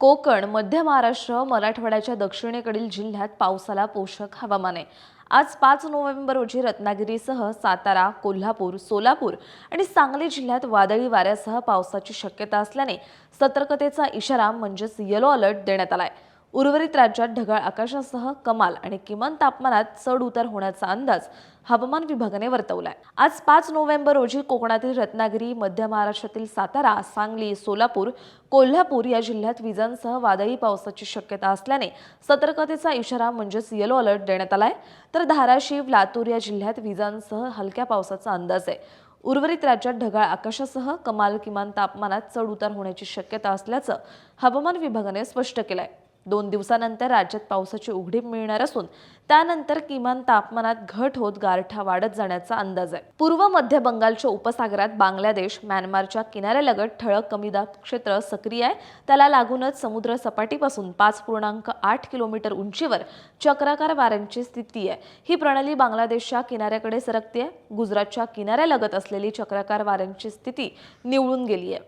कोकण मध्य महाराष्ट्र मराठवाड्याच्या दक्षिणेकडील जिल्ह्यात पावसाला पोषक हवामान आहे. आज पाच नोव्हेंबर रोजी रत्नागिरीसह सातारा कोल्हापूर सोलापूर आणि सांगली जिल्ह्यात वादळी वाऱ्यासह पावसाची शक्यता असल्याने सतर्कतेचा इशारा म्हणजेच येलो अलर्ट देण्यात आला आहे उर्वरित राज्यात ढगाळ आकाशासह कमाल आणि किमान तापमानात चढ उतार होण्याचा अंदाज हवामान विभागाने वर्तवलाय. आज पाच नोव्हेंबर रोजी कोकणातील रत्नागिरी मध्य महाराष्ट्रातील सातारा सांगली सोलापूर कोल्हापूर या जिल्ह्यात विजांसह वादळी पावसाची शक्यता असल्याने सतर्कतेचा इशारा म्हणजेच येलो अलर्ट देण्यात आलाय. तर धाराशिव लातूर या जिल्ह्यात विजांसह हलक्या पावसाचा अंदाज आहे. उर्वरित राज्यात ढगाळ आकाशासह कमाल किमान तापमानात चढ उतार होण्याची शक्यता असल्याचं हवामान विभागाने स्पष्ट केलंय. दोन दिवसानंतर राज्यात पावसाची उघडीप मिळणार असून त्यानंतर किमान तापमानात घट होत गारठा वाढत जाण्याचा अंदाज आहे. पूर्व मध्य बंगालच्या उपसागरात बांगलादेश म्यानमारच्या किनाऱ्यालगत ठळक कमी दाब क्षेत्र सक्रिय आहे. त्याला लागूनच समुद्र सपाटीपासून पाच पूर्णांक आठ किलोमीटर उंचीवर चक्राकार वाऱ्यांची स्थिती आहे. ही प्रणाली बांगलादेशच्या किनाऱ्याकडे सरकते गुजरातच्या किनाऱ्यालगत असलेली चक्राकार वाऱ्यांची स्थिती निवळून गेली आहे